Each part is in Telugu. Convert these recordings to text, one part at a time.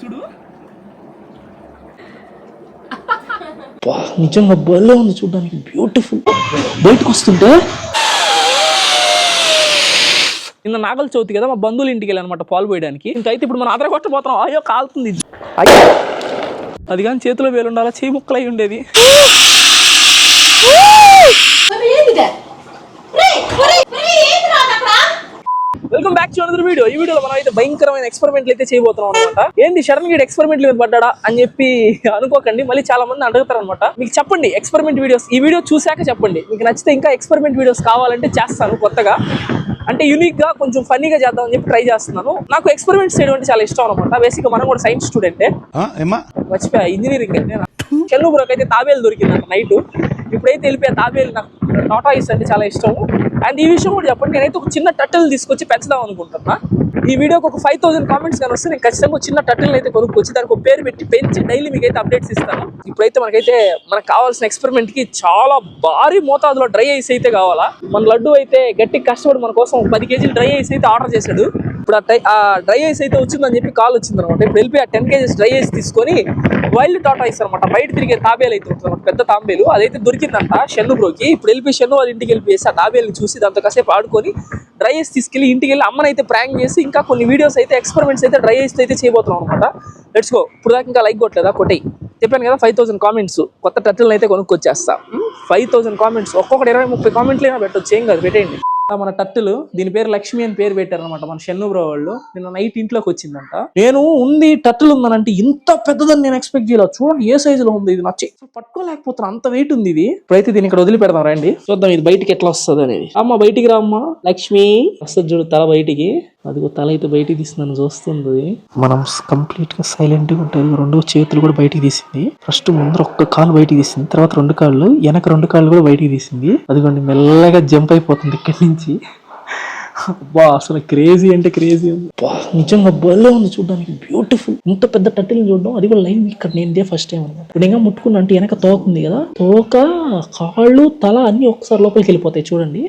చూడు. నిజంగా భలే ఉంది చూడడానికి. బ్యూటిఫుల్ బయటకు వస్తుంటే నిన్న నాగల చవితి కదా మా బంధువుల ఇంటికి వెళ్ళానమాట పాలు పోయడానికి. ఇంకైతే ఇప్పుడు మనం అదర కొట్టబోతున్నాం అయ్యో కాలుతుంది. అయ్యో. అది కానీ చేతిలో వేలు ఉండాలా చేయి ముక్కలు అయి ఉండేది welcome back to another video ఈ వీడియోలో మనం అయితే భయంకరమైన ఎక్స్పెరిమెంట్లు అయితే చేయబోతున్నాం అనమాట ఏంది? షరణ్ గీడ్ ఎక్స్పెరిమెంట్లు మీద పడ్డా అని చెప్పి అనుకోకండి. మళ్ళీ చాలా మంది అడుగుతారు అనమాట మీకు చెప్పండి ఎక్స్పెరిమెంట్ వీడియోస్ ఈ వీడియో చూశాక చెప్పండి. మీకు నచ్చితే ఇంకా ఎక్స్పెరిమెంట్ వీడియోస్ కావాలంటే చేస్తాను కొత్తగా. అంటే యూనిక్గా కొంచెం ఫన్నీగా చేద్దాం అని చెప్పి ట్రై చేస్తున్నాను. నాకు ఎక్స్పెరిమెంట్స్ చేయడం అంటే చాలా ఇష్టం అనమాట బేసిక్ మనం కూడా సైన్స్ స్టూడెంటే మర్చిపోయా ఇంజనీరింగ్ అయితే చెన్నూపురకు అయితే తాబేలు దొరికింది నాకు నైట్ ఇప్పుడైతే వెళ్ళిపోయా తాబేలు నాకు. టాటాయిస్ అంటే చాలా ఇష్టం. అండ్ ఈ విషయం కూడా చెప్పండి నేనైతే ఒక చిన్న టట్టలు తీసుకొచ్చి పెంచుదాం అనుకుంటున్నా. ఈ వీడియోకి ఒక ఫైవ్ థౌసండ్ కామెంట్స్ కానీ వస్తే నేను ఖచ్చితంగా చిన్న టట్టెల్ని అయితే కొనుక్కొచ్చి దానికి ఒక పేరు పెట్టి పెంచి డైలీ మీకు అయితే అప్డేట్స్ ఇస్తాను. ఇప్పుడైతే మనకైతే మనకు కావాల్సిన ఎక్స్పెరిమెంట్కి చాలా భారీ మోతాదులో డ్రై ఐస్ అయితే కావాలా. మన లడ్డు అయితే గట్టి కష్టపడి మన కోసం పది కేజీలు డ్రై ఐస్ అయితే ఆర్డర్ చేశాడు. ఇప్పుడు ఆ టై- ఆ డ్రై ఐస్ అయితే వచ్చిందని చెప్పి కాల్ వచ్చింది అనమాట ఇప్పుడు వెళ్ళిపోయి ఆ టెన్ కేజీస్ డ్రై ఐస్ తీసుకొని వైల్డ్ టాటా ఐస్ అనమాట బయట తిరిగే తాబేలు అయితే ఉంటుంది పెద్ద తాంబేలు. అదైతే దొరికిందంట షెన్ను బ్రోకి. ఇప్పుడు వెళ్ళిపోయి షెన్ను వాళ్ళ ఇంటికి వెళ్ళిపోయేసి ఆ తాబేల్ని చూసి దాంతో కాసేపు ఆడుకొని డ్రై ఐస్ తీసుకెళ్ళి ఇంటికి వెళ్ళి అమ్మని అయితే ప్రాంక్ చేసి ఇంకా కొన్ని వీడియోస్ అయితే ఎక్స్పెరిమెంట్స్ అయితే డ్రై ఐస్ అయితే చేయబోతున్నాం అనమాట లెట్స్ గో ఇప్పుడు దాకా ఇంకా లైక్ కొట్టలేదా? కొట్టేయి. చెప్పాను కదా ఫైవ్ థౌసండ్ కామెంట్స్ కొత్త టట్టులను అయితే కొనుక్కొచ్చేస్తా ఫైవ్ థౌసండ్ కామెంట్స్ ఒక్కొక్కటి ఇరవై ముప్పై కామెంట్లు అయినా పెట్టొచ్చు. ఏం కాదు పెట్టేయండి. మన టట్టులు దీని పేరు లక్ష్మి అని పేరు పెట్టారనమాట మన షెన్ను బ్రో వాళ్ళు. నిన్న నైట్ ఇంట్లోకి వచ్చిందంట. నేను ఉంది టట్టులు ఉందనంటే ఇంత పెద్దదని నేను ఎక్స్పెక్ట్ చేయలేదు. చూడండి ఏ సైజులో ఉంది ఇది నచ్చి. పట్టుకోలేకపోతున్నా అంత వెయిట్ ఉంది ఇది. ఇప్పుడైతే దీన్ని ఇక్కడ వదిలిపెడదాం రండి. చూద్దాం ఇది బయటికి ఎట్లా వస్తుంది అనేది. అమ్మ బయటికి రా అమ్మ. లక్ష్మి. వస్తుంది చూడు తల బయటికి. అదిగో తల అయితే బయటికి తీసిందని చూస్తుంది. మనం కంప్లీట్గా సైలెంట్గా ఉంటుంది రెండు చేతులు కూడా బయటికి తీసింది. ఫస్ట్ ముందర ఒక్క కాలు బయటికి తీసింది. తర్వాత రెండు కాళ్ళు వెనక రెండు కాళ్ళు కూడా బయటికి తీసింది. అదిగోండి మెల్లగా జంప్ అయిపోతుంది ఇక్కడి నుంచి. అబ్బా అసలు క్రేజీ అంటే క్రేజీ నిజంగా బలే ఉంది చూడడానికి. బ్యూటిఫుల్ ఇంత పెద్ద టటిల్ని చూడడం అది కూడా లైవ్ ఇక్కడ నేను ఇదే ఫస్ట్ టైం అనమాట ఇప్పుడు ఇంకా ముట్టుకున్నా అంటే వెనక తోక ఉంది కదా. తోక కాళ్ళు తల అన్ని ఒకసారి లోపలికి వెళ్ళిపోతాయి చూడండి.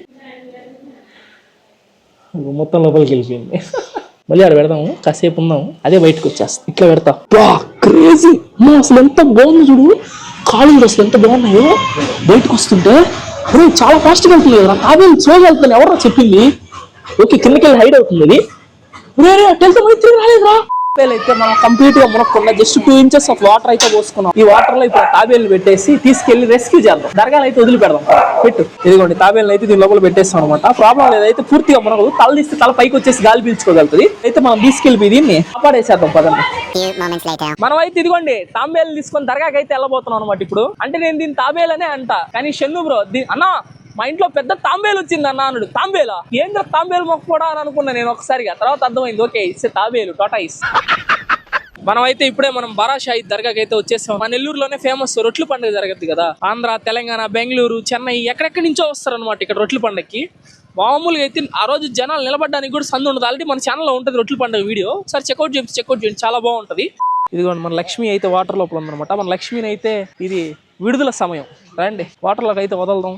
మొత్తం లోపలికి వెళ్ళిపోయింది. మళ్ళీ ఆడ పెడదాము కాసేపు ఉందాము అదే బయటకు వచ్చేస్తాం. ఇట్లా పెడతా. బా క్రేజీ అసలు ఎంత బాగుంది చూడు. కాళ్ళు అసలు ఎంత బాగున్నాయో. బయటకు వస్తుంటే అరే చాలా ఫాస్ట్గా వెళ్తుంది కదా. తాబేలు స్లోగా వెళ్తాను ఎవరో చెప్పింది? ఓకే కిందకి వెళ్ళి హైడ్ అవుతుంది అది రే వెళ్తే మళ్ళీ రాలేదురా. అయితే మనం కంప్లీట్గా మునక్కుండా just two inches of water అయితే పోసుకున్నాం. ఈ వాటర్లో ఇప్పుడు తాబేలు పెట్టేసి తీసుకెళ్ళి రెస్క్యూ చేద్దాం. దర్గాలు అయితే వదిలిపెడదాం. పెట్టు. ఇదిగోండి తాబేలు అయితే దీని లోపల పెట్టేస్తాం అనమాట ప్రాబ్లం లేదైతే పూర్తిగా మునగదు. తల తీస్తే తల పైకి వచ్చేసి గాలి పీల్చుకోగలుగుతుంది. అయితే మనం తీసుకెళ్ళి దీన్ని కాపాడేసేద్దాం. పదండి. మనం అయితే ఇదిగోండి తాంబేలు తీసుకొని దర్గాకి అయితే వెళ్ళబోతున్నాం అనమాట ఇప్పుడు. అంటే నేను దీన్ని తాబేలనే అంట. కానీ షన్ను బ్రో అన్నా మా ఇంట్లో పెద్ద తాంబేలు వచ్చింది అన్న అన్నాడు. తాంబేలా? ఏంటో తాంబేలు మొక్కపోడా కూడా అని అనుకున్నా నేను ఒకసారిగా. తర్వాత అర్థమైంది. ఓకే ఇట్స్ తాబేలు ఇస్ మనం అయితే ఇప్పుడే మనం బారాషాయి దర్గాకి అయితే వచ్చేసాం. మన నెల్లూరులోనే ఫేమస్ రొట్లు పండుగ జరగద్దు కదా. ఆంధ్ర తెలంగాణ బెంగళూరు చెన్నై ఎక్కడెక్కడి నుంచో వస్తారు అనమాట ఇక్కడ రొట్లు పండుగకి మామూలుగా అయితే ఆ రోజు జనాలు నిలబడడానికి కూడా సందు ఉండదు. ఆల్రెడీ మన ఛానల్లో ఉంటుంది రొట్లు పండుగ వీడియో. సరే చెక్అౌట్ చేసి చెక్అౌట్ చేయండి. చాలా బాగుంటది. ఇదిగోండి మన లక్ష్మి అయితే వాటర్ లోపల ఉందన్నమాట. మన లక్ష్మిని అయితే ఇది విడుదల సమయం. రండి వాటర్లోకి అయితే వదలదాం.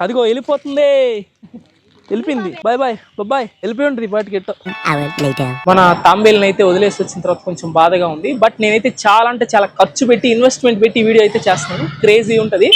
అదిగో వెళ్ళిపోతుంది. వెళ్ళిపోయింది. Bye bye. బాయ్. వెళ్ళిపోయి ఉంటుంది పాటికి. మన తాంబేల్ని అయితే వదిలేసి వచ్చిన తర్వాత కొంచెం బాధగా ఉంది. బట్ నేనైతే చాలా అంటే చాలా ఖర్చు పెట్టి ఇన్వెస్ట్మెంట్ పెట్టి ఈ వీడియో అయితే చేస్తున్నాను. క్రేజీ ఉంటది.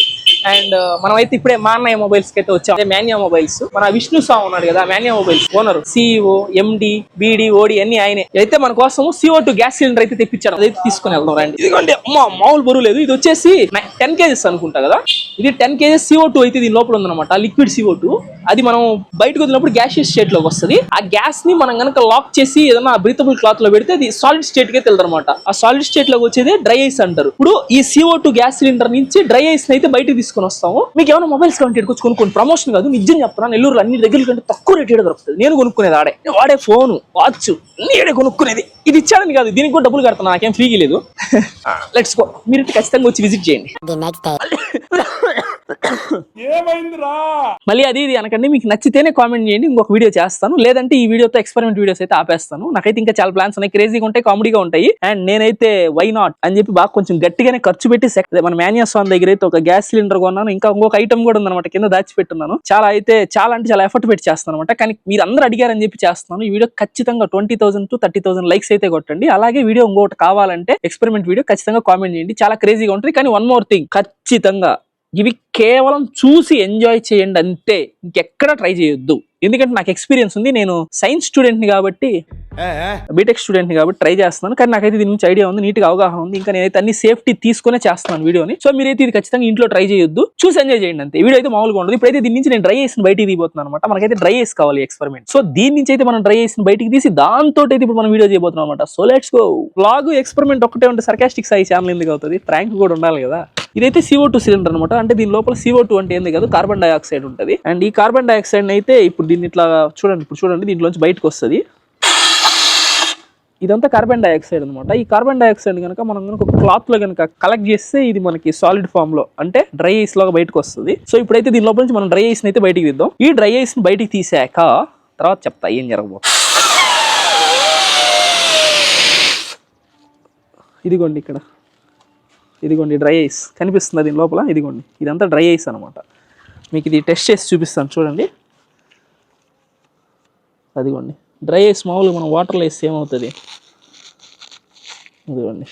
అండ్ మనం అయితే ఇప్పుడే మా అన్నయ్య మొబైల్స్కి అయితే వచ్చాం. అదే మాన్యా మొబైల్స్. మన విష్ణు స్వామి ఉన్నాడు కదా Manya mobiles owner. CEO MD BD OD అన్ని ఆయనే. అయితే మన కోసం సిఓ టూ గ్యాస్ సిలిండర్ అయితే తెప్పించారు. అదైతే తీసుకుని వెళ్దాం రండి. ఇదిగోండి అమ్మా మామూలు బరువు లేదు. ఇది వచ్చేసి టెన్ కేజెస్ అనుకుంటా కదా. ఇది టెన్ కేజెస్ సిఓ టూ అయితే దీని లోపల ఉందన్నమాట. Liquid CO two. అది మనం బయటకు వదిలినప్పుడు గ్యాషియస్ స్టేట్లోకి వస్తుంది. ఆ గ్యాస్ని మనం గనక లాక్ చేసి ఏదైనా బ్రీతబుల్ క్లాత్లో పెడితే అది సాలిడ్ స్టేట్కి వెళ్తారు అనమాట ఆ సాలిడ్ స్టేట్లోకి వచ్చేది డ్రై ఐస్ అంటారు. ఇప్పుడు ఈ సిఓ టూ గ్యాస్ సిలిండర్ నుంచి డ్రై ఐస్ అయితే బయటకు తీసుకొని వస్తాము మీకు ఏమైనా మొబైల్స్ కావాలి వచ్చి కొనుక్కోండి. ప్రమోషన్ కాదు నిజం చెప్తున్నా నెల్లూరులో అన్ని దగ్గర కంటే తక్కువ రేట్ దొరుకుతుంది. నేను కొనుక్కునేది ఆడే. నేను వాడే ఫోన్ వాచ్ ఈడే కొనుక్కునేది. ఇది ఇచ్చాడని కాదు దీనికి కూడా డబ్బులు కడతాను నాకేం ఫ్రీగా లేదు. లెట్స్ గో మీరు ఖచ్చితంగా వచ్చి విజిట్ చేయండి. మళ్ళీ అది ఇది అనకండి మీకు నచ్చితేనే కామెంట్ చేయండి ఇంకొక వీడియో చేస్తాను. లేదంటే ఈ వీడియోతో ఎక్స్పెరిమెంట్ వీడియోస్ అయితే ఆపేస్తాను. నాకైతే ఇంకా చాలా ప్లాన్స్ ఉన్నాయి క్రేజీగా ఉంటాయి కామెడీగా ఉంటాయి. అండ్ నేనైతే వై నాట్ అని చెప్పి బాగా కొంచెం గట్టిగానే ఖర్చు పెట్టి మన మాన్యాస్ వన్ దగ్గర అయితే ఒక గ్యాస్ సిలిండర్ కొన్నాను. ఇంకా ఇంకొక ఐటమ్ కూడా ఉందన్నమాట కింద దాచిపెట్టున్నాను. చాలా అయితే చాలా అంటే చాలా ఎఫర్ట్ పెట్టి చేస్తాను అనమాట కానీ మీరు అందరూ అడిగారని చెప్పి చేస్తున్నాను ఈ వీడియో ఖచ్చితంగా twenty thousand to thirty thousand likes అయితే కొట్టండి. అలాగే వీడియో ఇంకొకటి కావాలంటే ఎక్స్పెరిమెంట్ వీడియో ఖచ్చితంగా కామెంట్ చేయండి. చాలా క్రేజీగా ఉంటుంది. కానీ వన్ మోర్ థింగ్ ఖచ్చితంగా ఇవి కేవలం చూసి ఎంజాయ్ చేయండి అంతే. ఇంకెక్కడ ట్రై చేయొద్దు. ఎందుకంటే నాకు ఎక్స్పీరియన్స్ ఉంది. నేను సైన్స్ స్టూడెంట్ని కాబట్టి బీటెక్ స్టూడెంట్ని కాబట్టి ట్రై చేస్తున్నాను. కానీ నాకైతే దీని నుంచి ఐడియా ఉంది. నీట్గా అవగాహన ఉంది. ఇంకా నేనైతే అన్ని సేఫ్టీ తీసుకునే చేస్తున్నాను వీడియోని. సో మీరైతే ఇది ఖచ్చితంగా ఇంట్లో ట్రై చేయొద్దు. చూసి ఎంజాయ్ చేయండి అంతే. వీడియో అయితే మామూలుగా ఉండదు. ఇప్పుడైతే దీని నుంచి నేను డ్రై చేసిన బయటికి తీయబోతున్నాను అనమాట మనకైతే డ్రై చేసి కావాలి ఎక్స్పెరిమెంట్ సో దీని నుంచి అయితే మనం డ్రై చేసిన బయటికి తీసి దాంతో అయితే ఇప్పుడు మనం వీడియో చేయబోతున్నాం అనమాట so let's go vlog experiment ఒకటే ఉంటే సర్కాస్టిక్ సాయి ఛానల్ ఎందుకు అవుతుంది? ప్రాంక్ కూడా ఉండాలి కదా. ఇదైతే సిఓ టూ సిలిండర్ అనమాట అంటే దీని లోపల సిఓ టూ అంటే ఏంది కాదు? కార్బన్ డైఆక్సైడ్ ఉంటుంది. అండ్ ఈ కార్బన్ డైఆక్సైడ్ అయితే ఇప్పుడు దీన్ని ఇట్లా చూడండి ఇప్పుడు చూడండి దీంట్లోంచి బయటకు వస్తుంది. ఇదంతా కార్బన్ డైఆక్సైడ్ అనమాట ఈ కార్బన్ డైఆక్సైడ్ కనుక మనం కనుక ఒక క్లాత్లో కనుక కలెక్ట్ చేస్తే ఇది మనకి సాలిడ్ ఫామ్లో అంటే డ్రై ఐస్ లాగా బయటకు వస్తుంది. సో ఇప్పుడైతే దీని లోపల నుంచి మనం డ్రై ఐస్ అయితే బయటికి తీద్దాం. ఈ డ్రై ఐస్ని బయటికి తీసాక తర్వాత చెప్తా ఏం జరగబో ఇదిగోండి ఇక్కడ. ఇదిగోండి డ్రై ఐస్ కనిపిస్తుంది దీని లోపల? ఇదిగోండి. ఇదంతా డ్రై ఐస్ అనమాట మీకు ఇది టెస్ట్ చేసి చూపిస్తాను చూడండి. అదిగోండి. డ్రై ఐస్ మామూలుగా మనం వాటర్లో వేస్తే ఏమవుతుంది? అదిగోండి.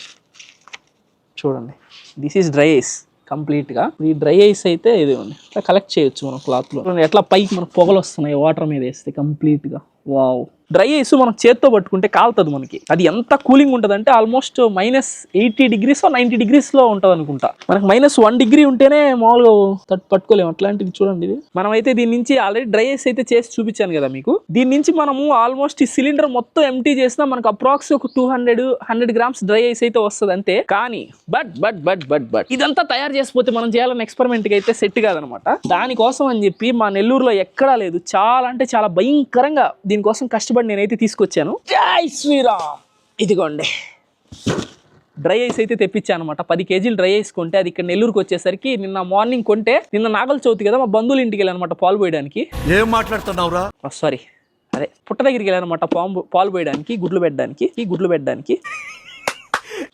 చూడండి. దిస్ ఈజ్ డ్రై ఐస్ కంప్లీట్గా. ఈ డ్రై ఐస్ అయితే ఇదిగోండి. ఇట్లా కలెక్ట్ చేయొచ్చు మనం క్లాత్లో ఎట్లా పైకి మనకు పొగలు వస్తున్నాయి వాటర్ మీద వేస్తే కంప్లీట్గా. వావ్ డ్రై ఐస్ మనం చేత్తో పట్టుకుంటే కాలుతుంది మనకి. అది ఎంత కూలింగ్ ఉంటుందంటే almost minus eighty degrees ninety డిగ్రీస్లో ఉంటుంది అనుకుంటా మనకి మైనస్ వన్ డిగ్రీ ఉంటేనే మామూలుగా తట్ పట్టుకోలేము. అట్లాంటిది చూడండి ఇది. మనం అయితే దీని నుంచి ఆల్రెడీ డ్రై ఐస్ అయితే చేసి చూపించాను కదా మీకు. దీని నుంచి మనము ఆల్మోస్ట్ ఈ సిలిండర్ మొత్తం ఎంటీ చేసినా మనకు అప్రాక్స్ ఒక two hundred hundred grams dry ice అయితే వస్తుంది అంతే. కానీ but but but but but ఇదంతా తయారు చేసిపోతే మనం చేయాలని ఎక్స్పెరిమెంట్కి అయితే సెట్ కాదనమాట. దానికోసం అని చెప్పి మా నెల్లూరులో ఎక్కడా లేదు. చాలా అంటే చాలా భయంకరంగా దీనికోసం కష్టపడి నేనైతే తీసుకొచ్చాను. జై శ్రీరామ్. ఇదిగోండి. డ్రై ఐస్ అయితే తెప్పించాను అనమాట పది కేజీలు డ్రై ఐస్ కొంటే అది ఇక్కడ నెల్లూరుకి వచ్చేసరికి నిన్న మార్నింగ్ కొంటే నిన్న నాగల చవితి కదా మా బంధువుల ఇంటికి వెళ్ళానమాట పాలు పోయడానికి. ఏం మాట్లాడుతున్నావురా? సారీ అదే పుట్ట దగ్గరికి వెళ్ళానమాట పాము పాలు పోయడానికి గుడ్లు పెట్టడానికి ఈ గుడ్లు పెట్టడానికి.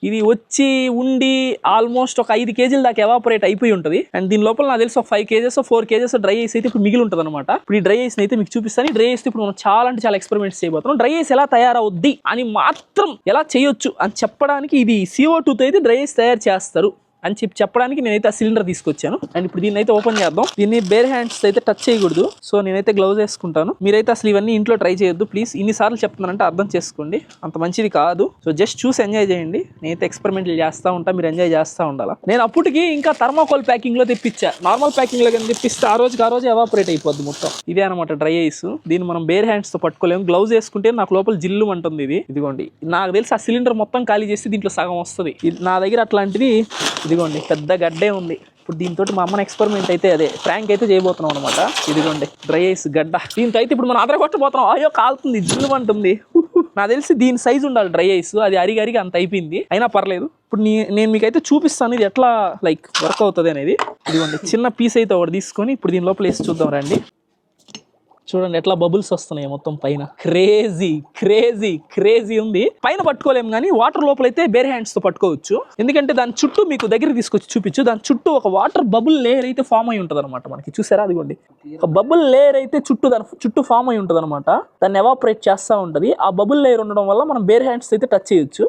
ఇది వచ్చి ఉండి ఆల్మోస్ట్ ఒక ఐదు కేజీల దాకా ఎవాపరేట్ అయిపోయి ఉంటుంది. అండ్ దీని లోపల నాకు తెలిసి ఒక five KGs four KGs dry ice అయితే ఇప్పుడు మిగిలి ఉంటుంది అనమాట ఇప్పుడు ఈ డ్రై ఐస్ అయితే మీకు చూపిస్తాను. డ్రై ఐస్ ఇప్పుడు మనం చాలా అంటే చాలా ఎక్స్పెరిమెంట్స్ చేయబోతున్నాం. డ్రై ఐస్ ఎలా తయారవుద్ది అని మాత్రం ఎలా చేయొచ్చు అని చెప్పడానికి ఇది సిఓ టూతో అయితే డ్రై ఐస్ తయారు చేస్తారు. అని చెప్పి చెప్పడానికి నేనైతే ఆ సిలిండర్ తీసుకొచ్చాను. అండ్ ఇప్పుడు దీన్ని అయితే ఓపెన్ చేద్దాం. దీన్ని బేర్ హ్యాండ్స్ అయితే టచ్ చేయకూడదు. సో నేనైతే గ్లౌజ్ వేసుకుంటాను. మీరైతే అసలు ఇవన్నీ ఇంట్లో ట్రై చేయొద్దు. ప్లీజ్ ఇన్నిసార్లు చెప్తున్నానంటే అర్థం చేసుకోండి. అంత మంచిది కాదు. సో జస్ట్ చూసి ఎంజాయ్ చేయండి. నేనైతే ఎక్స్పెరిమెంట్లు చేస్తూ ఉంటా. మీరు ఎంజాయ్ చేస్తూ ఉండాలా? నేను అప్పటికి ఇంకా థర్మాకోల్ ప్యాకింగ్లో తెప్పించా. నార్మల్ ప్యాకింగ్లో కానీ తెప్పిస్తే ఆ రోజుకి ఆ రోజు ఎవాపరేట్ అయిపోద్ది మొత్తం. ఇదే అనమాట డ్రై ఐస్ దీన్ని మనం బేర్ హ్యాండ్స్తో పట్టుకోలేము. గ్లౌజ్ వేసుకుంటే నాకు లోపల జిల్లు అంటుంది ఇది. ఇదిగోండి. నాకు తెలిసి ఆ సిలిండర్ మొత్తం ఖాళీ చేసి దీంట్లో సగం వస్తుంది. ఇది నా దగ్గర అట్లాంటిది ఇదిగోండి పెద్ద గడ్డే ఉంది. ఇప్పుడు దీంతో మా అమ్మని ఎక్స్పెరిమెంట్ అయితే అదే ప్రాంక్ అయితే చేయబోతున్నాం అనమాట ఇదిగోండి డ్రై ఐస్ గడ్డ. దీంతో అయితే ఇప్పుడు మనం ఆధార కొట్టబోతున్నాం అయ్యో కాలుతుంది జిల్లు అంటుంది. నాకు తెలిసి దీని సైజు ఉండాలి డ్రై ఐస్. అది అరిగి అరిగి అంత అయిపోయింది. అయినా పర్లేదు. ఇప్పుడు నేను మీకు అయితే చూపిస్తాను ఇది ఎట్లా లైక్ వర్క్ అవుతుంది అనేది. ఇదిగోండి చిన్న పీస్ అయితే ఒకటి తీసుకొని ఇప్పుడు దీని లోపల వేసి చూద్దాం రండి. చూడండి ఎట్లా బబుల్స్ వస్తున్నాయి మొత్తం పైన. క్రేజీ క్రేజీ క్రేజీ ఉంది. పైన పట్టుకోలేము కానీ వాటర్ లోపల అయితే బేర్ హ్యాండ్స్తో పట్టుకోవచ్చు. ఎందుకంటే దాని చుట్టూ మీకు దగ్గర తీసుకొచ్చి చూపించు. దాని చుట్టూ ఒక వాటర్ బబుల్ లేయర్ అయితే ఫామ్ అయి ఉంటుంది అనమాట మనకి. చూసారా? అదిగోండి. ఒక బబుల్ లేయర్ అయితే చుట్టూ దాని చుట్టూ ఫామ్ అయి ఉంటుంది అనమాట దాన్ని ఎవాపరేట్ చేస్తూ ఉంటుంది. ఆ బబుల్ లేయర్ ఉండడం వల్ల మనం బేర్ హ్యాండ్స్ అయితే టచ్ చేయొచ్చు.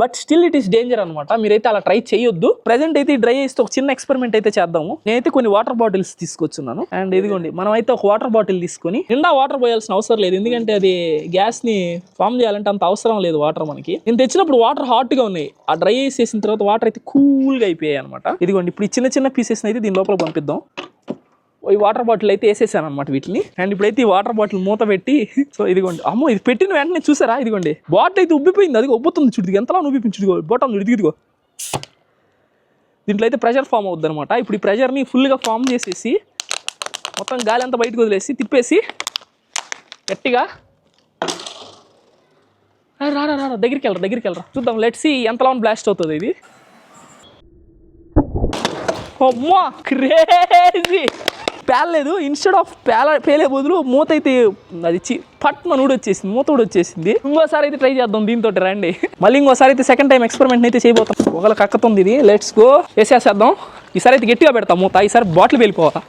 But still it is danger అనమాట మీరైతే అలా ట్రై చేయొద్దు. ప్రెసెంట్ అయితే డ్రై చేస్తే ఒక చిన్న ఎక్స్పెరిమెంట్ అయితే చేద్దాము. నేనైతే కొన్ని వాటర్ బాటిల్స్ తీసుకొచ్చున్నాను. అండ్ ఇదిగోండి మనం అయితే ఒక వాటర్ బాటిల్ తీసుకొని నిండా వాటర్ పోయాల్సిన అవసరం లేదు. ఎందుకంటే అది గ్యాస్ని ఫామ్ చేయాలంటే అంత అవసరం లేదు వాటర్ మనకి. నేను తెచ్చినప్పుడు వాటర్ హాట్గా ఉన్నాయి. ఆ డ్రై చేసిన తర్వాత వాటర్ అయితే కూల్గా అయిపోయాయి అనమాట ఇదిగోండి ఇప్పుడు ఈ చిన్న చిన్న పీసెస్ అయితే దీని లోపల పంపిద్దాం. ఈ వాటర్ బాటిల్ అయితే వేసేసాను అనమాట వీటిని. అండ్ ఇప్పుడైతే ఈ వాటర్ బాటిల్ మూత పెట్టి సో ఇదిగోండి. అమ్మో ఇది పెట్టిన వెంటనే చూసారా? ఇదిగోండి. బాటిల్ అయితే ఉబ్బిపోయింది. అది ఉబ్బుతుంది చూడు ఎంతలా ఉబ్బిపోయింది చూడుకో బొట్టం చూడు ఇదిగో దీంట్లో అయితే ప్రెషర్ ఫామ్ అవుద్ది అనమాట ఇప్పుడు ఈ ప్రెషర్ని ఫుల్గా ఫామ్ చేసేసి మొత్తం గాలి అంతా బయటకు వదిలేసి తిప్పేసి గట్టిగా. రా రా రా దగ్గరికి వెళ్ళరా దగ్గరికి వెళ్ళరా. చూద్దాం లెట్స్ ఎంతలా బ్లాస్ట్ అవుతుంది ఇది. అమ్మా క్రేజీ పేలలేదు ఇన్స్టెడ్ ఆఫ్ పేల పేలే బదులు మూత అయితే అది చి పట్ మన వచ్చేసింది. మూత కూడా వచ్చేసింది. ఇంకోసారి అయితే ట్రై చేద్దాం దీంతో రండి. మళ్ళీ ఇంకోసారి అయితే సెకండ్ టైం ఎక్స్పెరిమెంట్ అయితే చేయబోతాం. ఒకళ్ళ కక్కతుంది ఇది లెట్స్ గో వేసేసేద్దాం. ఈసారి అయితే గట్టిగా పెడతాం మూత. ఈసారి బాటిల్ వెళ్ళిపోవాలా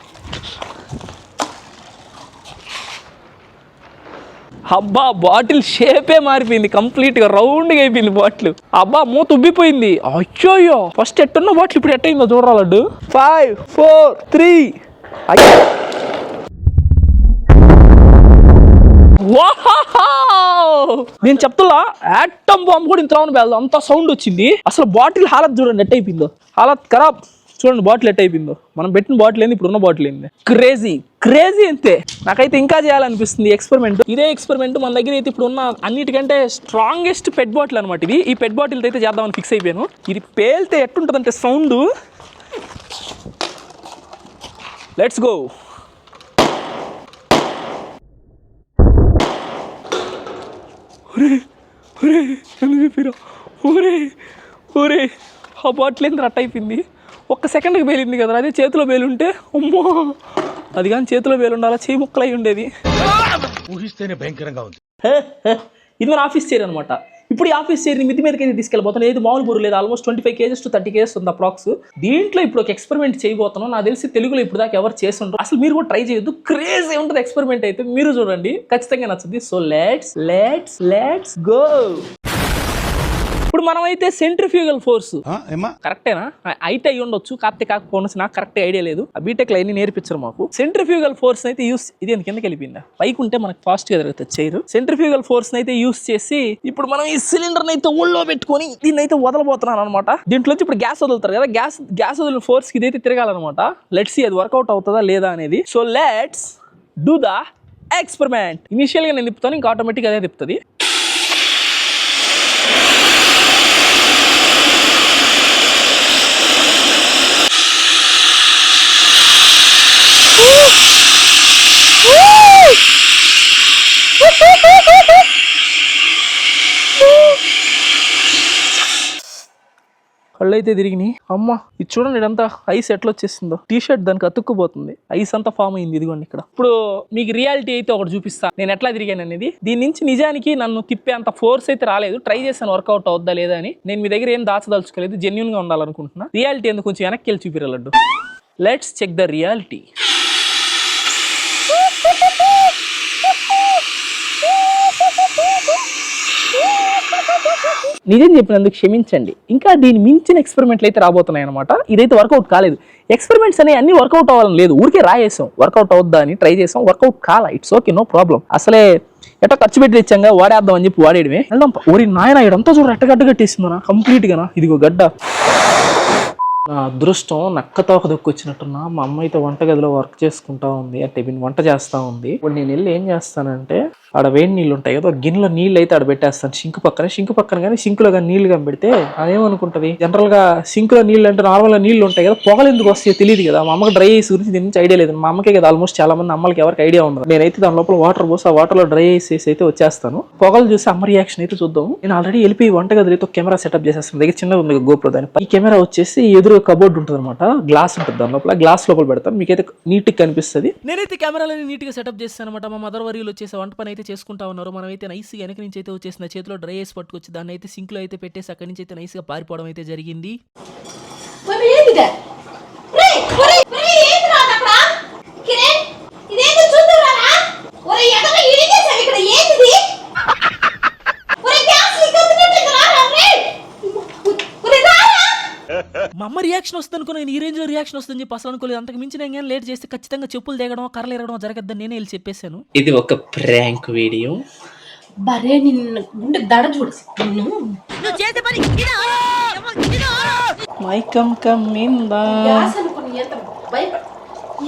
అబ్బా బాటిల్ షేపే మారిపోయింది. కంప్లీట్గా రౌండ్గా అయిపోయింది బాటిల్ అబ్బా మూత ఉబ్బిపోయింది. అయ్యో ఫస్ట్ ఎట్టున్న బాటిల్ ఇప్పుడు ఎట్టయిందో చూడరా లడ్డు ఫైవ్ ఫోర్ త్రీ నేను చెప్తున్నా యాటమ్ బాంబు కూడా ఇంత రౌండ్ వెళ్దాం అంత సౌండ్ వచ్చింది. అసలు బాటిల్ హాలత్ చూడండి ఎట్ అయిపోయిందో. హాలత్ ఖరాబ్. చూడండి బాటిల్ ఎట్ అయిపోయిందో. మనం పెట్టిన బాటిల్ ఏంది? ఇప్పుడు ఉన్న బాటిల్ ఏంది? క్రేజీ క్రేజీ అంతే. నాకైతే ఇంకా చేయాలనిపిస్తుంది ఎక్స్పెరిమెంట్ ఇదే ఎక్స్పెరిమెంట్ మన దగ్గర అయితే ఇప్పుడు ఉన్న అన్నిటికంటే స్ట్రాంగెస్ట్ పెట్ బాటిల్ అనమాట ఇది. ఈ పెట్ బాటిల్ అయితే చేద్దామని ఫిక్స్ అయిపోయాను. ఇది పేలితే ఎట్టుంటుందంటే సౌండ్ లెట్స్ గో ఒరే ఒరే చెప్పిరా. ఒరే ఒరే ఆ బాటిల్ ఏంది రట్ అయిపోయింది? ఒక్క సెకండ్కి పేలింది కదా అదే చేతిలో పేలుంటే అమ్మో. అది కానీ చేతిలో పేలు ఉండాలా చేయి ముక్కలు అయి ఉండేది. ఊహిస్తేనే భయంకరంగా ఉంది. ఇది మన ఆఫీస్ చైర్ అనమాట ఇప్పుడు ఈ ఆఫీస్ చైర్ని మిద్ది మీదకి అయితే తీసుకెళ్ళిపోతాను ఏది మామూలు బుర్రు లేదు. Almost twenty five KGs to thirty KGs ఉంది అప్రాక్స్ దీంట్లో ఇప్పుడు ఒక ఎక్స్పెరిమెంట్ చేయబోతాను నాకు తెలిసి తెలుగులో ఇప్పుడు దాకా ఎవరు చేసి ఉండరు. అసలు మీరు కూడా ట్రై చేయొద్దు. క్రేజ్ ఉంటుంది ఎక్స్పెరిమెంట్ అయితే. మీరు చూడండి. ఖచ్చితంగా నచ్చుద్ది. So let's let's let's go ఇప్పుడు మనం అయితే సెంట్రిఫ్యూగల్ ఫోర్స్. కరెక్టేనా? అయితే అయ్యి ఉండొచ్చు. కాకపోతే కాకపోవచ్చు నాకు కరెక్ట్ ఐడియా లేదు. ఆ బీటెక్ లైన్ నేర్పించరు మాకు. సెంట్రిఫ్యూగల్ ఫోర్స్ అయితే యూస్ ఇది ఎందుకు కిందకి వెళ్ళిపోయిందా? పైకి ఉంటే మనకు ఫాస్ట్గా జరుగుతుంది చైర్ సెంట్రిఫ్యూగల్ ఫోర్స్ అయితే యూస్ చేసి ఇప్పుడు మనం ఈ సిలిండర్ అయితే ఒళ్ళో పెట్టుకొని దీన్ని అయితే వదలబోతున్నాను అనమాట దీంట్లో ఇప్పుడు గ్యాస్ వదులుతారు కదా గ్యాస్ గ్యాస్ వదిలిన ఫోర్స్ ఇదైతే తిరగాలన్నమాట. లెట్స్ అది వర్కౌట్ అవుతుందా లేదా అనేది. So let's do the experiment ఇనిషియల్గా నేను తిప్పుతాను ఇంకా ఆటోమేటిక్ అదే తిప్పుతుంది. అయితే తిరిగినాయి. అమ్మ ఇది చూడండి ఇదంతా ఐస్ ఎట్లా వచ్చేసిందో. టీ షర్ట్ దానికి అతుక్కుపోతుంది. ఐస్ అంతా ఫామ్ అయింది ఇదిగోండి ఇక్కడ. ఇప్పుడు మీకు రియాలిటీ అయితే ఒకటి చూపిస్తా. నేను ఎట్లా తిరిగాను అనేది. దీని నుంచి నిజానికి నన్ను తిప్పే అంత ఫోర్స్ అయితే రాలేదు. ట్రై చేశాను వర్కౌట్ అవుద్దా లేదా అని. నేను మీ దగ్గర ఏం దాచదలుచుకోలేదు. జెన్యున్గా ఉండాలనుకుంటున్నా. రియాలిటీ ఎందుకు కొంచెం వెనక్కి వెళ్ళి చూపిరలడ్డు లెట్స్ చెక్ ద రియాలిటీ నిజం చెప్పినందుకు క్షమించండి. ఇంకా దీని మించిన ఎక్స్పెరిమెంట్లు అయితే రాబోతున్నాయి అనమాట ఇదైతే వర్కౌట్ కాలేదు. ఎక్స్పెరిమెంట్స్ అనేవి అన్ని వర్కౌట్ అవ్వాలని లేదు. ఊరికే రాయేసాం. వర్కౌట్ అవుద్దా అని ట్రై చేసాం. వర్కౌట్ కాల? ఇట్స్ ఓకే నో ప్రాబ్లం అసలే ఎట్టా ఖర్చు పెట్టి తెచ్చాంగా వాడేద్దాం అని చెప్పి వాడేయడమే. వెళ్దాం ఓరి నాయన ఇడంతా చూడ ఎట్టగడ్డ కట్టేసిందనా కంప్లీట్ ఇదిగో గడ్డ. నా అదృష్టం నక్కతో ఒక దొక్కొచ్చినట్టున్నా మా అమ్మ అయితే వంటగదిలో వర్క్ చేసుకుంటా ఉంది. అంటే మీన్ వంట చేస్తా ఉంది. ఇప్పుడు నేను వెళ్ళి ఏం చేస్తానంటే ఆడ వేడి నీళ్ళు ఉంటాయి కదా గిన్నెలో నీళ్ళు అయితే ఆడ పెట్టేస్తాను. సింక్ పక్కన సింక్ పక్కన కానీ సింక్లో కానీ నీళ్ళు కానీ పెడితే అదేమనుకుంటుంది? జనరల్గా సింక్లో నీళ్ళు అంటే నార్మల్గా నీళ్ళు ఉంటాయి కదా పొగలు ఎందుకు వస్తాయో తెలియదు కదా. మా అమ్మకి డ్రై ఐస్ గురించి దీని నుంచి ఐడియా లేదు. మా అమ్మకే కదా ఆల్మోస్ట్ చాలా మంది అమ్మలకి ఎవరికి ఐడియా ఉండదు. నేనైతే దాని లోపల వాటర్ పోసి ఆ వాటర్లో డ్రై ఐస్ వేసి అయితే వచ్చేస్తాను. పొగలు చూసి అమ్మ రియాక్షన్ అయితే చూద్దాం నేను ఆల్రెడీ వెళ్ళిపోయి వంటగదిలో కెమెరా సెటప్ చేసేస్తాను. దగ్గర చిన్నది ఉంది గోప్రో దాని ఈ కెమెరా వచ్చేసి ఎదురు కబోర్డ్ ఉంటుంది అనమాట గ్లాస్ ఉంటుంది దాని లోపల. గ్లాస్ లోపల పెడతాను మీకైతే నీట్గా కనిపిస్తుంది. నేనైతే కెమెరాలని నీట్గా సెటప్ చేస్తాను అనమాట మా మదర్ వరీలు వచ్చేసి వంట పని అయితే చేసుకుంటా ఉన్నారు. మనం అయితే నైస్ వెనక నుంచి అయితే వచ్చేసిన చేతిలో డ్రై వేసి పట్టుకొచ్చి దాన్ని అయితే సింక్లో అయితే పెట్టేసి అక్కడి నుంచి అయితే నైస్గా పారిపోవడం అయితే జరిగింది. మరి మా అమ్మ రియాక్షన్ వస్తుంది అనుకో నేను ఈ రేంజ్లో రియాక్షన్ వస్తుందని చెప్పి అసలు అనుకోలేదు. అంతకు మించి నేను లేట్ చేస్తే ఖచ్చితంగా చెప్పులు దిగడం కర్రలు ఎరగడం జరగద్దని నేనే వెళ్ళి చెప్పేశాను. ఇది ఒక ప్రాంక్ వీడియో బరే నిన్ను గుండె దడ చూడు. నిన్ను. మైకం కమ్మిందా? గ్యాస్ అనుకుని ఎంత భయపడ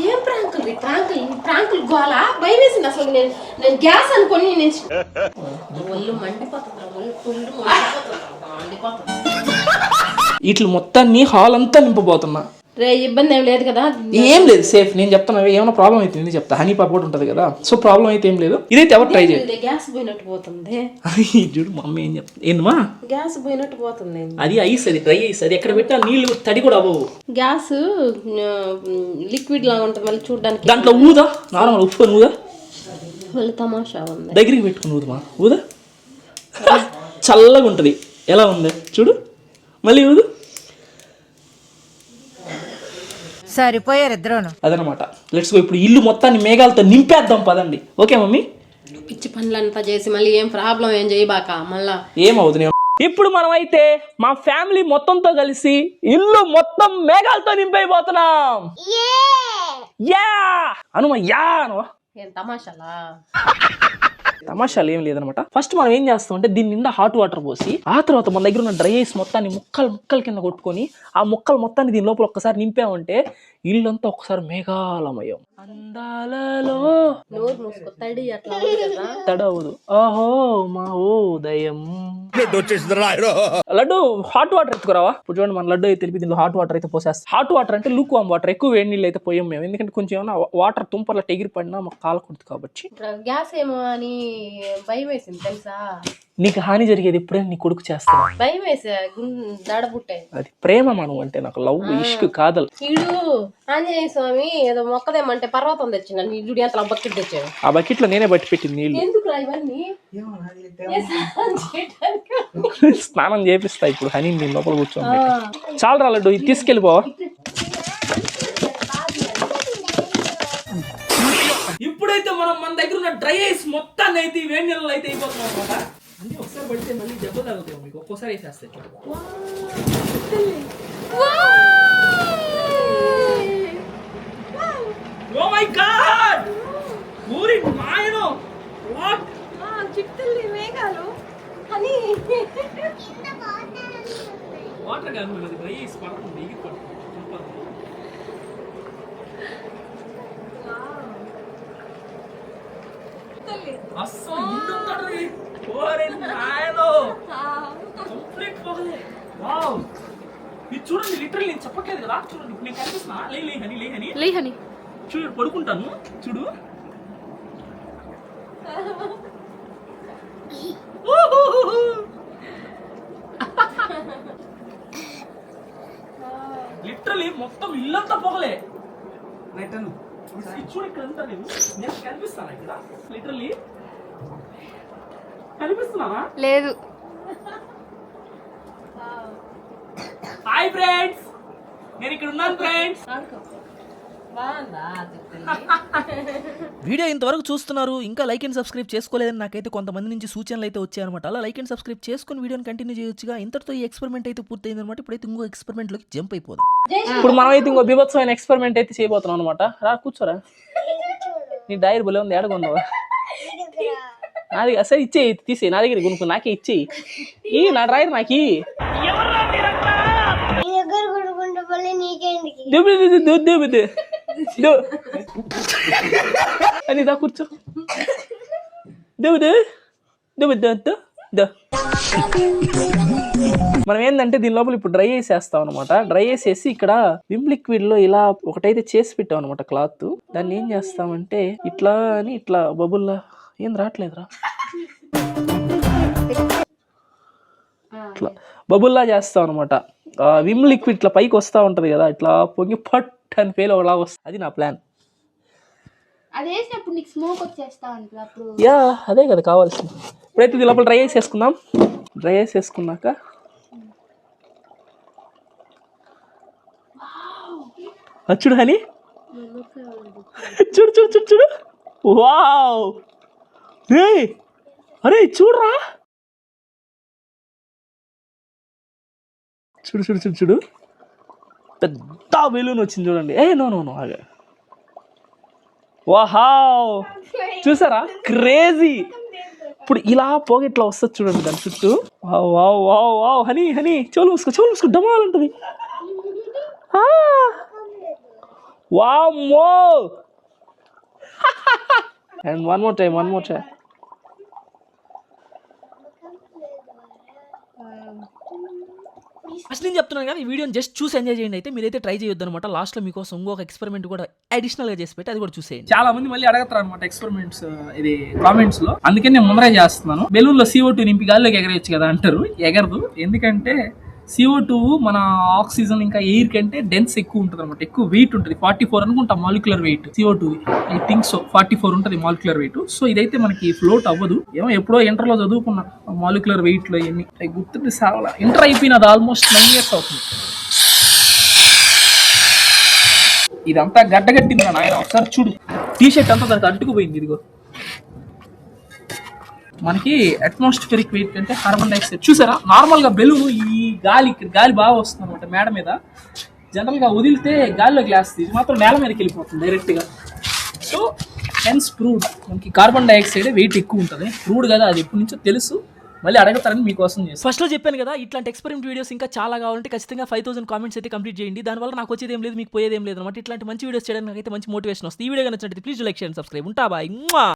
ఏం ప్రాంకులు ఈ ప్రాంకులు ఈ ప్రాంకులు గోల? భయం వేసింది అసలు నేను. నేను గ్యాస్ అనుకొని నేను ఒళ్ళు మండిపోతుంది ఒళ్ళు ఫుల్ మండిపోతుంది మండిపోతుంది. వీటి మొత్తాన్ని హాల్ అంతా నింపబోతున్నా. రే ఇబ్బంది ఏం లేదు కదా? ఏం లేదు సేఫ్ నేను చెప్తాను ఏమైనా ప్రాబ్లం అయితే నేను చెప్తా. హనీ పాప కూడా ఉంటుంది కదా. సో ప్రాబ్లం అయితే ఏం లేదు. ఇదైతే ఎవరు ట్రై చేయండి గ్యాస్ పోయినట్టు పోతుంది. చూడు మా అమ్మ ఏం చెప్తా. ఏందమ్మా? గ్యాస్ పోయినట్టు పోతుంది అది ఐస్ అది డ్రై ఐస్ అది. ఎక్కడ పెట్టా నీళ్ళు తడి కూడా అవ్వవు. గ్యాస్ లిక్విడ్ లాగా ఉంటుంది మళ్ళీ చూడడానికి. దాంట్లో ఊదా? నార్మల్ ఉప్పు ఊదా? మళ్ళీ తమాషా ఉంది. దగ్గరికి పెట్టుకుని ఊదమా? ఊదా? చల్లగా ఉంటుంది. ఎలా ఉంది? చూడు. మళ్ళీ ఊదు సరిపోయారు ఇద్దరును. అదనమాట. లెట్స్ గో ఇప్పుడు ఇల్లు మొత్తాన్ని మేఘాలతో నింపేద్దాం పదండి. Okay mummy? పిచ్చి పనులంతా చేసి మళ్ళీ ఏం ప్రాబ్లం ఏం చేయబాక మళ్ళా. ఏమవుతుంది? ఇప్పుడు మనం అయితే మా ఫ్యామిలీ మొత్తంతో కలిసి ఇల్లు మొత్తం మేఘాలతో నింపైపోతున్నాం యా అనుమ యా అనువా ఏం తమాషాలా? తమాషాలు ఏం లేదనమాట. ఫస్ట్ మనం ఏం చేస్తాం అంటే దీని నిండా హాట్ వాటర్ పోసి ఆ తర్వాత మన దగ్గర ఉన్న డ్రై ఐస్ మొత్తాన్ని ముక్కలు ముక్కలు కింద కొట్టుకొని ఆ ముక్కలు మొత్తాన్ని దీని లోపల ఒక్కసారి నింపామంటే ఇల్లంతా ఒక్కసారి మేఘాలమయం. అందాలలో నోరు మూసుకో తడి అట్లా ఉంది కదా. తడవదు ఓహో మా ఉదయం. లడ్డు హాట్ వాటర్ ఎత్తుకురావా? ఇప్పుడు చూడండి మన లడ్డు అయితే తెలిపి దీనిలో హాట్ వాటర్ అయితే పోసేస్తాం. హాట్ వాటర్ అంటే లూక్ వామ్ వాటర్ ఎక్కువ వేడి నీళ్ళు అయితే పోయాం మేము. ఎందుకంటే కొంచెం ఏమైనా వాటర్ తుంపర్ల ఎగిరి పడినా మాకు కాలకూడదు కాబట్టి. గ్యాస్ ఏమో అని భయం వేసింది తెలుసా? నీకు హాని జరిగేది ఎప్పుడైనా నీ కొడుకు చేస్తాను భయం వేసా దడబుట్టే. అది ప్రేమ మనం అంటే నాకు లవ్ ఇష్క్ కాదల్. ఈడు ఆంజనేయ స్వామి ఏదో మొక్కదేమంటే పర్వతం తెచ్చిన నీ ఎంత బకెట్ తెచ్చాడు. ఆ బకెట్లో నేనే బట్టి పెట్టింది నీళ్ళు. ఎందుకు ఇవన్నీ? స్నానం చేపిస్తా ఇప్పుడు హనీ నేను లోపల కూర్చోండి చాలా రా లడ్డు ఇది తీసుకెళ్ళిపోవా ఇప్పుడైతే మనం మన దగ్గర ఉన్న డ్రై ఐస్ మొత్తాన్ని అయితే ఈ వేడి నీళ్ళలో అయితే అయిపోతున్నాం అనమాట. అన్ని ఒకసారి పడితే మళ్ళీ దెబ్బ తాగుతాయి మీకు. ఒక్కోసారి వేసేస్తాయి ఓ మై గాడ్ ఊరి మాయను. వాట్ వాటర్ కాదు అది డ్రై ఐస్ పడుతుంది ఎగిరి పడుతుంది అస్సలు ఉందండి. ఓరే నాయనో. Complete పొగలే. వావ్. ఇది చూడండి లిటరల్ నేను చెప్పట్లేదు కదా. చూడండి నేను కనిపిస్తున్నా లే లే హని లే హని. లేహని చూడు పడుకుంటాను. చూడు. లిటరలీ మొత్తం ఇల్లంతా పొగలే. ఇది చూడు ఇక్కడ అంతా నేను. నేను కనిపిస్తానా ఇక్కడ? లిటరలీ లేదు. హాయ్ ఫ్రెండ్స్ నేను ఇక్కడ ఉన్నాను ఫ్రెండ్స్ వీడియో ఇంతవరకు చూస్తున్నారు ఇంకా లైక్ అండ్ సబ్స్క్రైబ్ చేసుకోలేదని నాకైతే కొంతమంది నుంచి సూచనలు అయితే వచ్చాయన్నమాట. అలా లైక్ అండ్ సబ్స్క్రైబ్ చేసుకుని వీడియోని కంటిన్యూ చేయొచ్చుగా. ఇంతటితో ఈ ఎక్స్పెరిమెంట్ అయితే పూర్తయింది అనమాట ఇప్పుడైతే ఇంకో ఎక్స్పెరిమెంట్లోకి జంప్ అయిపోదాం. ఇప్పుడు మనం అయితే ఇంకో బీభత్సమైన ఎక్స్పెరిమెంట్ అయితే చేయబోతున్నాం అనమాట రా కూర్చోరా. నీ డైరీ బలే ఉంది ఏడగొందవా నాది సరే ఇచ్చేయి తీసేయి నా దగ్గర కొనుక్కో నాకే ఇచ్చేయి ఈ నా డ్రైవర్ నాకి. అని దా కూర్చో. మనం ఏంటంటే దీని లోపల ఇప్పుడు డ్రై వేసేస్తాం అనమాట డ్రై వేసేసి ఇక్కడ విమ్ లిక్విడ్లో ఇలా ఒకటైతే చేసి పెట్టాం అనమాట క్లాత్. దాన్ని ఏం చేస్తామంటే ఇట్లా అని ఇట్లా బబుల్లా ఏం రావట్లేదురా. ఇట్లా బబుల్లా చేస్తాం అనమాట విమ్ లిక్విడ్ ఇట్లా పైకి వస్తా ఉంటది కదా ఇట్లా పొంగి పట్ అని ఫెయిల్ ఒకలా వస్తుంది అది నా ప్లాన్ యా అదే కదా కావాల్సింది. ఇప్పుడైతే ఇది లోపల డ్రై వేసేసుకుందాం డ్రై వేసేసుకున్నాక అది చూడు హనీ. చూడు చూడు చూడు చూడు. వావ్! రే అరే చూడరా? చూడు చూడు చూడు చూడు. పెద్ద బెలూన్ వచ్చింది చూడండి. ఏ నో నో నో ఆగా. వాహావ్ చూసారా? క్రేజీ! ఇప్పుడు ఇలా పోగ ఇట్లా వస్తుంది చూడండి దాని చుట్టూ. Wow wow wow wow. Honey honey చోలు మూసుకో చోలు మూసుకో డమాల్ ఉంటుంది. వామ్మో! And one more time one more time first నేను చెప్తున్నాను కదా ఈ వీడియోని జస్ట్ చూసి ఎంజాయ్ చేయండి. అయితే మీరైతే ట్రై చేయొద్దు అనమాట. లాస్ట్లో మీకోసం ఇంకొక ఎక్స్పెరిమెంట్ కూడా అడిషనల్గా చేసి పెట్టి అది కూడా చూసేయండి. చాలా మంది మళ్ళీ అడగతారు అనమాట ఎక్స్పెరిమెంట్స్ ఇది కామెంట్స్లో. అందుకని నేను ముందరే చేస్తున్నాను. బెలూన్లో సిఓ టూ నింపి గాల్లోకి ఎగరేయచ్చు కదా అంటారు. ఎగరదు. ఎందుకంటే సిఓ టూ మన ఆక్సిజన్ ఇంకా ఎయిర్ కంటే డెన్స్ ఎక్కువ ఉంటుంది అనమాట ఎక్కువ వెయిట్ ఉంటుంది. ఫార్టీ ఫోర్ అనుకుంటా molecular weight CO two I think so forty four ఉంటుంది మాలిక్యులర్ వెయిట్ సో ఇదైతే మనకి ఫ్లోట్ అవ్వదు. ఏమో ఎప్పుడో ఇంటర్లో చదువుకున్నా మాలిక్యులర్ వెయిట్లో ఇవన్నీ. అవి గుర్తుంటే సావాల ఇంటర్ అయిపోయినది ఆల్మోస్ట్ నైన్ ఇయర్స్ అవుతుంది. ఇదంతా గడ్డగట్టింది నాయన. ఒకసారి చూడు. టీ షర్ట్ అంతా దానికి అడ్డుకుపోయింది ఇదిగో. మనకి అట్మాస్ఫిరిక్ వెయిట్ అంటే కార్బన్ డైఆక్సైడ్ చూసారా? నార్మల్గా బెలూన్ ఈ గాలి ఇక్కడ గాలి బాగా వస్తుంది అనమాట మేడ మీద. జనరల్గా వదిలితే గాలిలో గ్లాస్ ఇది మాత్రం నేల మీదకి వెళ్ళిపోతుంది డైరెక్ట్గా. సో హెన్స్ ప్రూడ్ మనకి కార్బన్ డైఆక్సైడ్ వెయిట్ ఎక్కువ ఉంటుంది. ప్రూవ్డ్ కదా అది ఎప్పటి నుంచో తెలుసు. మళ్ళీ అడగతారని మీకోసం చేస్తాను ఫస్ట్లో చెప్పాను కదా ఇట్లాంటి ఎక్స్పెరిమెంట్ వీడియోస్ ఇంకా చాలా కావాలంటే ఖచ్చితంగా ఫైవ్ థౌసండ్ కామెంట్స్ అయితే కంప్లీట్ చేయండి. దానివల్ల నాకు వచ్చేది ఏం లేదు మీకు పోయేది ఏం లేదు అనమాట ఇట్లాంటి మంచి వీడియోస్ చేయడానికి నాకైతే మంచి మోటివేషన్ వస్తుంది. ఈ వీడియో నచ్చినట్టు ప్లీజ్ లైక్ చేయండి సబ్స్క్రైబ్ ఉంటా బాయ్